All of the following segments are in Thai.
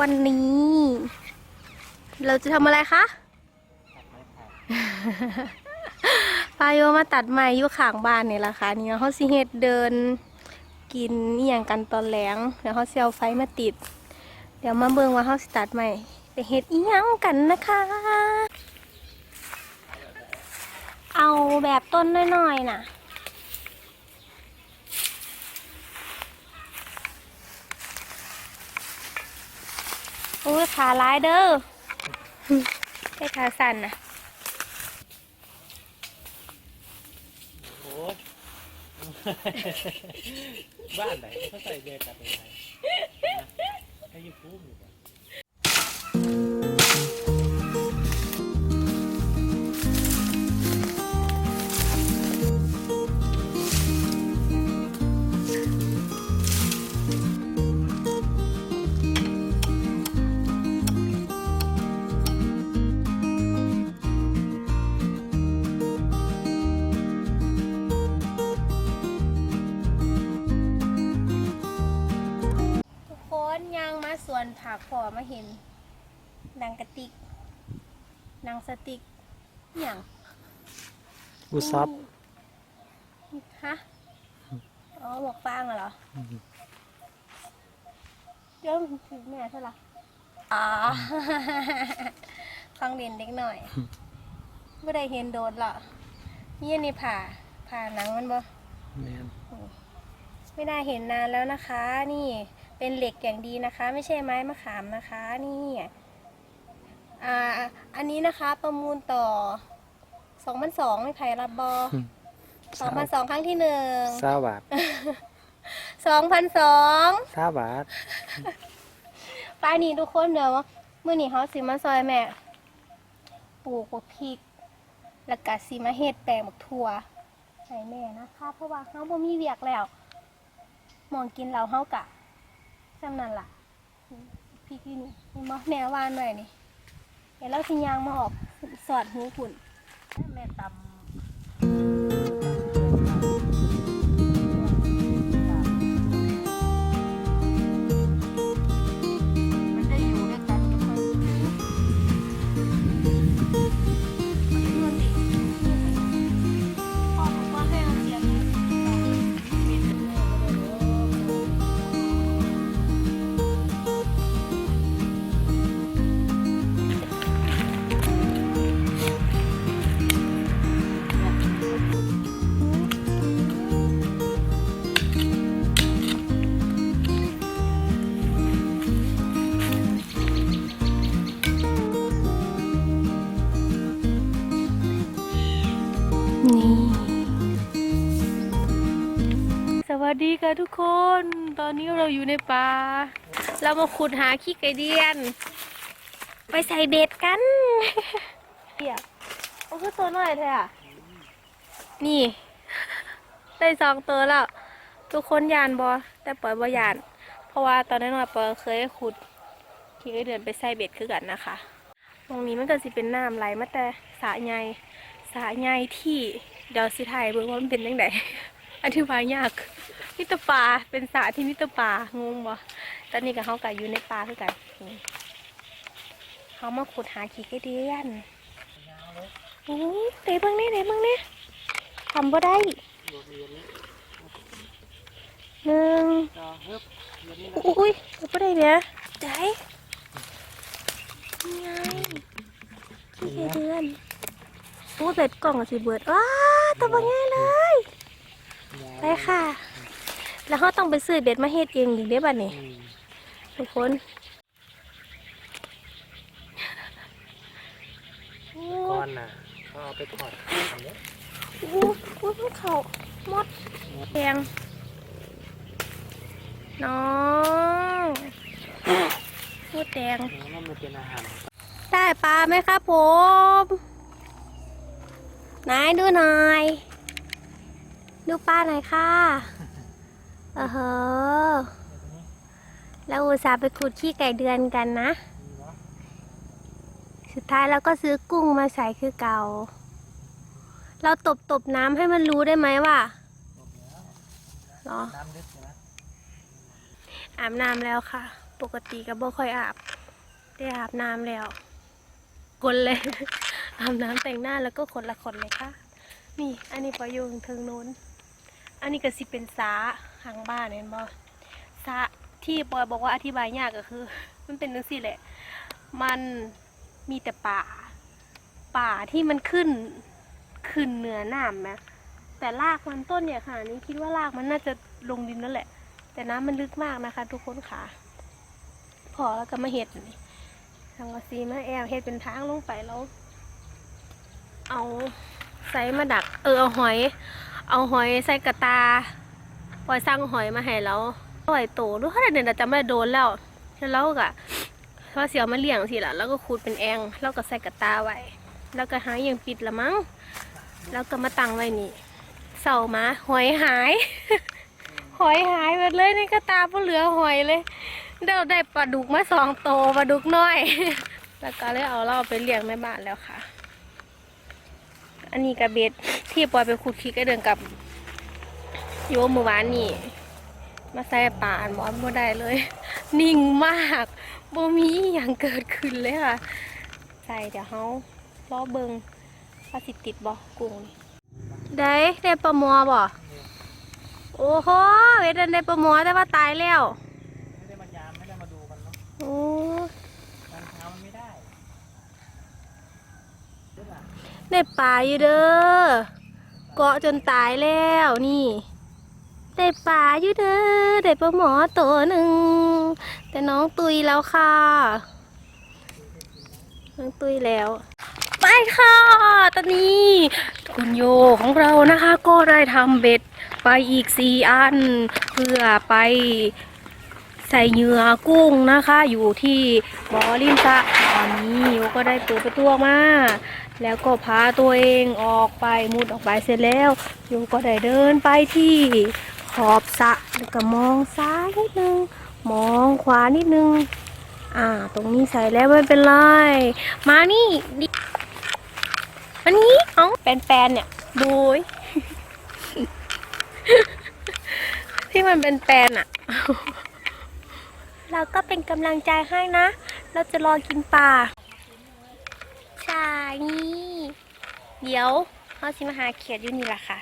วันนี้ เราจะทำอะไรคะพาโยมาตัดไม้อยู่ข้างบ้านนี่แหละค่ะนี่เขาสิเฮ็ดเดินกินอย่างกันตอนแหลงเดี๋ยวเขาเอาไฟมาติด เดี๋ยวมาเบิ่งว่าเขาสิตัดไม้ไปเฮ็ดอีหยังกันนะคะ เอาแบบต้นน้อยๆน่ะ อู้ขาลายเด้อให้ขาสั่นนะโอ้บ้านไหนเขาใส่เบรกกับยังไงให้ยูทูบอยู่ มาสวนผักพอมาเห็นนางกระติกนางสติกอหย่างบูซับฮะอ๋อหมวกฟางเหรอเดี๋ยวถึงแม่เท่าไหร่อ๋อฟังเรียนเด็กหน่อยไม่ได้เห็นโดดหรอนี่อันนี่ผ่าผ่าหนังมันบ่แมนไม่ได้เห็นนานแล้วนะคะ นี่ เป็นเหล็กอย่างดีนะคะ ไม่ใช่ไม้มะขามนะคะนี่อ่าอันนี้นะคะประมูลต่อสองพันสองไม่ไผ่รับบอสองพันสองครั้งที่หนึ่งซาบาทสองพันสองซาบาทป้ายนี้ทุกคนเดี๋ยวมื่อนี้เขาสิมาซอยแม่ปลูกบักพริก แล้วก็สิมาเฮ็ดแปลงบักทั่วใส่แม่นะคะ เพราะว่าเขาบ่มีเวียกแล้วหมองกินเราเฮากะ จำนั่นล่ะพี่กินมีมอแนววานหน่อยนี่เดี๋ยวเราสิยางมาออกสอดหูขุนแม่ตำ วัสดีค่ะทุกคน ตอนนี้เราอยู่ในป่า เรามาขุดหาขี้ไก่เดียน ไปใส่เบ็ดกันเดี๋ยวโอ้คือตัวน้อยเลยอะ นี่ ได้สองตัวแล้ว ทุกคนยานบอแต่ปล่อยบอยาน เพราะว่าตอนนั้นปอยเคยขุดขี้ไก่เดือนไปใส่เบ็ดคือกันนะคะ ตรงนี้มันก็สิเป็นน้ำไหลมาแต่สระใหญ่สระใหญ่ที่เดี๋ยวสิถ่ายเบิ่งว่ามันเป็นยังไงอธิบายยาก มิตรป่าเป็นสระที่มิตรป่างงบ่ตอนนี้กับเขากับอยู่ในป่าคือกันเขามาขุดหาขี้ไก่เดือนโอ้เตะเบิ่งนี่เตะเบิ่งนี่ทำบ่ได้หนึ่งอเฮ้ยเดี๋ยวนี้อุ้ยบ่ได้เนี่ยใจไงขี้ไก่เดือนโอ้เบ็ดกล่องสิเบิดว้าตัวบ่ง่ายเลยไปค่ะ แล้วเขาต้องไปซื้อเบ็ดมาเฮ็ดเองอีกเด้บัดนี้ทุกคนโอ้ก้อนน่ะเขาเอาไปทอดอันนี้โหโอ้โหเขาหมดแดงน้องหมดแดงนี่มันเป็นอาหารได้ปลาไหมครับผมไหนดูหน่อย ดูปลาหน่อยค่ะ เออเหอแล้วอุตส่าห์ไปขุดขี้ไก่เดือนกันนะ สุดท้ายเราก็ซื้อกุ้งมาใส่คือเก่า เราตบตบน้ำให้มันรู้ได้ไหมว่าหรออาบน้ำแล้วค่ะ ปกติก็บ่ค่อยอาบ ได้อาบน้ำแล้วกลเลย อาบน้ำแต่งหน้าแล้วก็ขนละขนเลยค่ะ นี่ อันนี้ปออยู่เทิงนู้น อันนี้ก็สิเป็นสาหางบ้านเห็นบ่สาที่ปอยบอกว่าอธิบายยากก็คือ มันเป็นจังซี่แหละ มันมีแต่ป่า ป่าที่มันขึ้นขึ้นเหนือน้ำนะ แต่รากมันต้นเนี่ยค่ะนี่คิดว่ารากมันน่าจะลงดินนั่นแหละ แต่น้ำมันลึกมากนะคะ ทุกคนค่ะ พอแล้วก็มาเห็ดทางกซีมาแอวเห็ดเป็นทางลงไปแล้ว เอาใส่มาดักเออเอาหอย เอาหอยใส่กระตาปล่อยสร้างหอยมาให้แล้วปล่อยโตด้วยขนาดเนี่ยจำไม่โดนแล้วแล้วก็ว่าเสียวมาเลี้ยงสิละแล้วก็ขูดเป็นแองแล้วก็ใส่กระตาไว้แล้วก็หายยังปิดละมั้ง แล้วก็มาตั้งไว้นี่เสามาหอยหาย หอยหายหมดเลยในกระตาเปเหลือหอยเลยเดี๋ยวได้ปลาดุกมาสองโตปลาดุกน้อย แล้วก็เลยเอาเราไปเลี้ยงในบ้านแล้วค่ะ อันนี้กระเบ็ดที่ปล่อยไปขุดขี้ก็เดินกับโยมเมื่อวานนี่ มาใส่ป่าอันบอนบ่ได้เลย นิ่งมากบ่มีอหย่างเกิดขึ้นเลยค่ะ ใส่เดี๋ยวเขาล้อเบิงว่าสิติดบ่กุ้งนี่ได้ได้ปลาหมอบ่โอ้โหเวดันได้ปลาหมอแต่ว่าตายแล้ว ไม่ได้มายามไม่ได้มาดูกันเนาะโอ้ การเช้ามันไม่ได้เดี๋ยว ล่ะได้ปลาอยู่เด้อเกาะจนตายแล้วนี่ได้ปลาอยู่เด้อได้ปลาหมอตัวหนึ่งแต่น้องตุยแล้วค่ะ น้องตุยแล้ว ไปค่ะ ตอนนี้คุณโยของเรานะคะ ก็ได้ทำเบ็ดไปอีกสี่อัน เพื่อไปใส่เหยื่อกุ้งนะคะ อยู่ที่บ่อริมสะตอนนี้โยก็ได้ตัวประตัวมา แล้วก็พาตัวเองออกไปมุดออกไปเสร็จแล้วโยก็ได้เดินไปที่ขอบสะแล้วก็มองซ้ายนิดนึง มองขวานิดนึง อ่า ตรงนี้ใส่แล้วไม่เป็นไร มานี่ดิอันนี้เอ้าแปนๆเนี่ยดูยที่มันเป็นแปนอะเราก็เป็นกำลังใจให้นะ เราจะรอกินปลา นี่ เดี๋ยวเขาสิมาหาเขียดอยู่นี่แหละค่ะ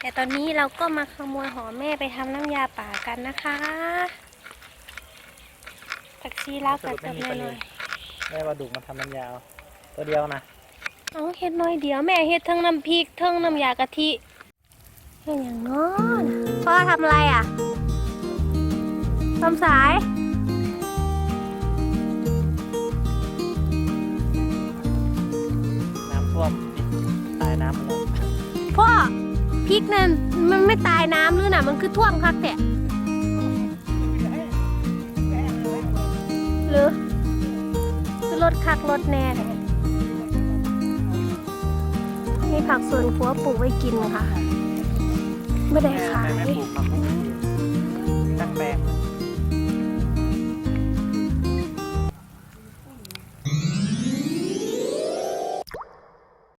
แต่ตอนนี้เราก็มาขโมยหอแม่ไปทำน้ำยาป่ากันนะคะตักซีลาวกับจับหน่อยแม่ปลาดุกมาทำน้ำยาวตัวเดียวนะๆเอาเฮ็ดหน่อยเดียวแม่เฮ็ดทั้งน้ำพริกทั้งน้ำยากะทิเฮ็ดอย่างน้อนพ่อทำอะไรอะทำสาย พริกนั่นมันไม่ตายน้ำหรือน่ะ มันคือท่วมคักแต่หรือคือรถคักรถแน่เลยนี่ผักสวนครัวปลูกไว้กินค่ะ ไม่ได้ขายแม่ปลกผักบุ้ง